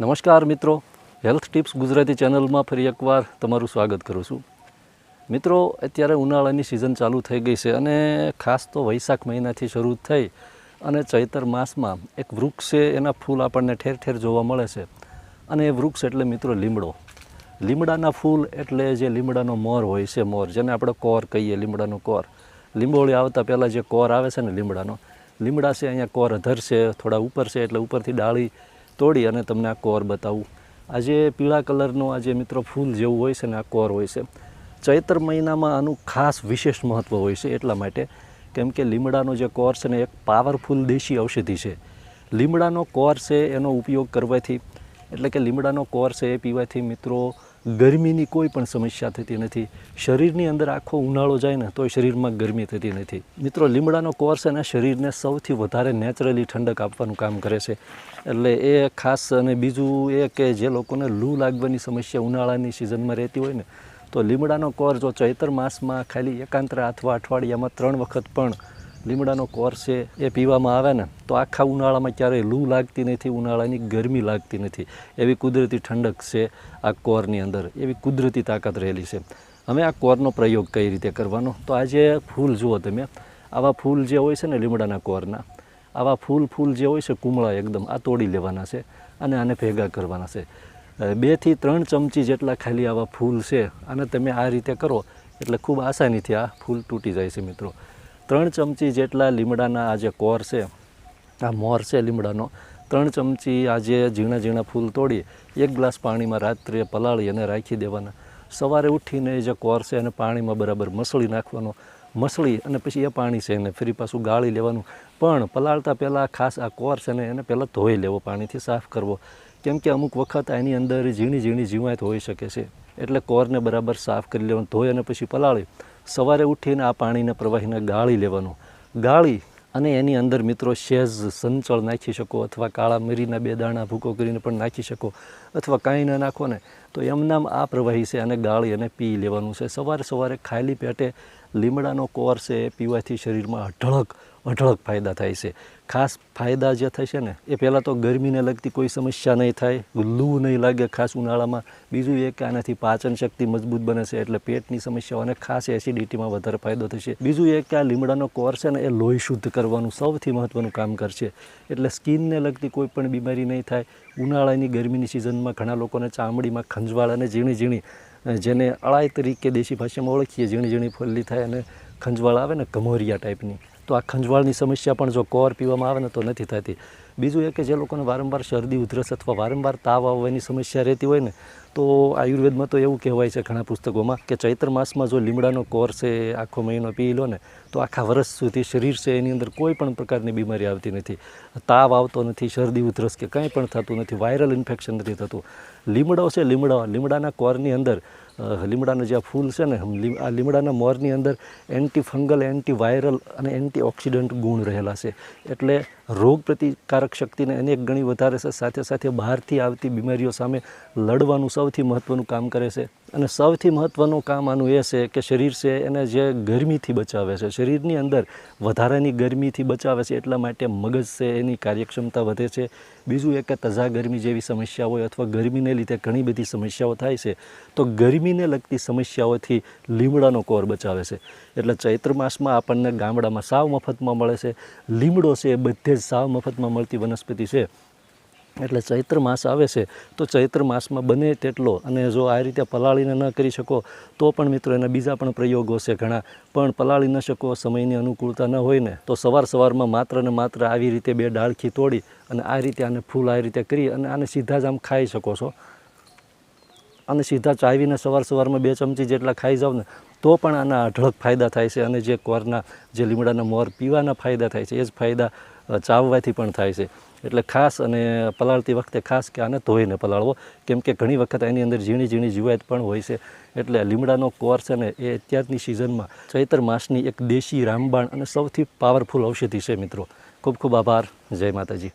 નમસ્કાર મિત્રો. Health tips Gujarati ચેનલમાં ફરી એકવાર તમારું સ્વાગત કરું છું. મિત્રો, અત્યારે ઉનાળાની સિઝન ચાલુ થઈ ગઈ છે અને ખાસ તો વૈશાખ મહિનાથી શરૂ થઈ અને ચૈતર માસમાં એક વૃક્ષ છે, એના ફૂલ આપણને ઠેર ઠેર જોવા મળે છે. અને એ વૃક્ષ એટલે મિત્રો લીમડો. લીમડાના ફૂલ એટલે જે લીમડાનો મોર હોય છે મોર, જેને આપણે કોર કહીએ, લીમડાનો કોર. લીંબોળી આવતા પહેલાં જે કોર આવે છે ને લીમડાનો, લીમડા છે, અહીંયા કોર અધર છે, થોડા ઉપર છે, એટલે ઉપરથી ડાળી તોડી અને તમને આ કોર બતાવું. આ જે પીળા કલરનો આ જે મિત્રો ફૂલ જેવું હોય છે ને આ કોર હોય છે, ચૈત્ર મહિનામાં આનું ખાસ વિશેષ મહત્ત્વ હોય છે એટલા માટે કેમ કે લીમડાનો જે કોર છે ને એક પાવરફુલ દેશી ઔષધિ છે. લીમડાનો કોર છે એનો ઉપયોગ કરવાથી, એટલે કે લીમડાનો કોર છે એ પીવાથી મિત્રો ગરમીની કોઈ પણ સમસ્યા થતી નથી. શરીરની અંદર આખો ઉનાળો જાય ને તોય શરીરમાં ગરમી થતી નથી. મિત્રો, લીમડાનો કોર છે ને શરીરને સૌથી વધારે નેચરલી ઠંડક આપવાનું કામ કરે છે. એટલે એ ખાસ અને બીજું એ કે જે લોકોને લૂ લાગવાની સમસ્યા ઉનાળાની સિઝનમાં રહેતી હોય ને, તો લીમડાનો કોર જો ચૈતર માસમાં ખાલી એકાંતરે અથવા અઠવાડિયામાં ત્રણ વખત પણ લીમડાનો કોર છે એ પીવામાં આવે ને, તો આખા ઉનાળામાં ક્યારેય લૂ લાગતી નથી, ઉનાળાની ગરમી લાગતી નથી. એવી કુદરતી ઠંડક છે આ કોરની અંદર, એવી કુદરતી તાકાત રહેલી છે. હવે આ કોરનો પ્રયોગ કઈ રીતે કરવાનો? તો આ જે ફૂલ જુઓ તમે, આવા ફૂલ જે હોય છે ને લીમડાના કોરના, આવા ફૂલ ફૂલ જે હોય છે કુમળા એકદમ, આ તોડી લેવાના છે અને આને ભેગા કરવાના છે. બેથી ત્રણ ચમચી જેટલા ખાલી આવા ફૂલ છે અને તમે આ રીતે કરો, એટલે ખૂબ આસાનીથી આ ફૂલ તૂટી જાય છે મિત્રો. ત્રણ ચમચી જેટલા લીમડાના આ જે કોર છે, આ મોર છે લીમડાનો, ત્રણ ચમચી આ જે ઝીણા ઝીણા ફૂલ તોડી, એક ગ્લાસ પાણીમાં રાત્રે પલાળી અને રાખી દેવાના. સવારે ઉઠીને જે કોર છે એને પાણીમાં બરાબર મસળી નાખવાનો. મસળી અને પછી એ પાણી છે એને ફરી પાછું ગાળી લેવાનું. પણ પલાળતા પહેલાં ખાસ આ કોર છે ને એને પહેલાં ધોઈ લેવો, પાણીથી સાફ કરવો. કેમ કે અમુક વખત એની અંદર ઝીણી ઝીણી જીવાત હોઈ શકે છે. એટલે કોરને બરાબર સાફ કરી લેવાનું, ધોઈ અને પછી પલાળી. સવારે ઉઠીને આ પાણીને પ્રવાહીને ગાળી લેવાનું. ગાળી અને એની અંદર મિત્રો શેઝ સંચળ નાખી શકો અથવા કાળા મરીના બે દાણા ભૂકો કરીને પણ નાખી શકો અથવા કાંઈ ન નાખો ને તો એમનામ આ પ્રવાહી છે અને ગાળી અને પી લેવાનું છે. સવારે સવારે ખાલી પેટે લીમડાનો કોર છે, એ પીવાથી શરીરમાં અઢળક અઢળક ફાયદા થાય છે. ખાસ ફાયદા જે થશે ને, એ પહેલાં તો ગરમીને લગતી કોઈ સમસ્યા નહીં થાય, લૂ નહીં લાગે ખાસ ઉનાળામાં. બીજું એ કે આનાથી પાચન શક્તિ મજબૂત બને છે, એટલે પેટની સમસ્યાઓ અને ખાસ એસિડિટીમાં વધારે ફાયદો થશે. બીજું એ કે આ લીમડાનો કોર છે ને, એ લોહી શુદ્ધ કરવાનું સૌથી મહત્ત્વનું કામ કરશે. એટલે સ્કિનને લગતી કોઈ પણ બીમારી નહીં થાય. ઉનાળાની ગરમીની સિઝનમાં ઘણા લોકોને ચામડીમાં ખંજવાળ અને ઝીણી ઝીણી જેને અળાઈ તરીકે દેશી ભાષામાં ઓળખીએ, ઝીણી ઝીણી ફલ્લી થાય અને ખંજવાળ આવે ને ગમોરિયા ટાઈપની. તો આ ખંજવાળની સમસ્યા પણ જો કોર પીવામાં આવે ને તો નથી થતી. બીજું એ કે જે લોકોને વારંવાર શરદી, ઉધરસ અથવા વારંવાર તાવ આવવાની સમસ્યા રહેતી હોય ને તો આયુર્વેદમાં તો એવું કહેવાય છે ઘણા પુસ્તકોમાં કે ચૈત્ર માસમાં જો લીમડાનો કોર છે, આખો મહિનો પી લો ને, તો આખા વર્ષ સુધી શરીર છે એની અંદર કોઈ પણ પ્રકારની બીમારી આવતી નથી. તાવ આવતો નથી, શરદી, ઉધરસ કે કંઈ પણ થતું નથી, વાયરલ ઇન્ફેક્શન નથી થતું. લીમડો છે લીમડા લીમડાના કોરની અંદર લીમડાના જે આ ફૂલ છે ને આ લીમડાના મોરની અંદર એન્ટી ફંગલ એન્ટી વાયરલ અને એન્ટી ઓક્સિડન્ટ ગુણ રહેલા છે. એટલે રોગ પ્રતિકારક શક્તિને અનેક ગણી વધારે છે. સાથે સાથે બહારથી આવતી બીમારીઓ સામે લડવાનું સૌથી મહત્ત્વનું કામ કરે છે. અને સૌથી મહત્ત્વનું કામ આનું એ છે કે શરીર છે એને જે ગરમીથી બચાવે છે. શરીરની અંદર વધારાની ગરમીથી બચાવે છે એટલા માટે મગજ છે એની કાર્યક્ષમતા વધે છે. બીજું એક કે તજા ગરમી જેવી સમસ્યા હોય અથવા ગરમીને લીધે ઘણી બધી સમસ્યાઓ થાય છે, તો ગરમીને લગતી સમસ્યાઓથી લીમડાનો કોર બચાવે છે. એટલે ચૈત્ર માસમાં આપણને ગામડામાં સાવ મફતમાં મળે છે. લીમડો છે એ બધે જ સાવ મફતમાં મળતી વનસ્પતિ છે. એટલે ચૈત્ર માસ આવે છે, તો ચૈત્ર માસમાં બને તેટલો. અને જો આ રીતે પલાળીને ન કરી શકો, તો પણ મિત્રો એના બીજા પણ પ્રયોગો છે ઘણા. પણ પલાળી ન શકો, સમયની અનુકૂળતા ન હોય ને, તો સવાર સવારમાં માત્ર ને માત્ર આવી રીતે બે ડાળખી તોડી અને આ રીતે આને ફૂલ આ રીતે કરી અને આને સીધા જ આમ ખાઈ શકો છો. અને સીધા ચાવીને સવાર સવારમાં બે ચમચી જેટલા ખાઈ જાવ ને, તો પણ આના અઢળક ફાયદા થાય છે. અને જે કોરના જે લીમડાના મોર પીવાના ફાયદા થાય છે, એ જ ફાયદા ચાવવાથી પણ થાય છે. એટલે ખાસ અને પલાળતી વખતે ખાસ કે આને ધોઈને પલાળવો. કેમ કે ઘણી વખત એની અંદર ઝીણી ઝીણી જીવાત પણ હોય છે. એટલે લીમડાનો કોર છે ને, એ અત્યારની સિઝનમાં ચૈતર માસની એક દેશી રામબાણ અને સૌથી પાવરફુલ ઔષધિ છે મિત્રો. ખૂબ ખૂબ આભાર. જય માતાજી.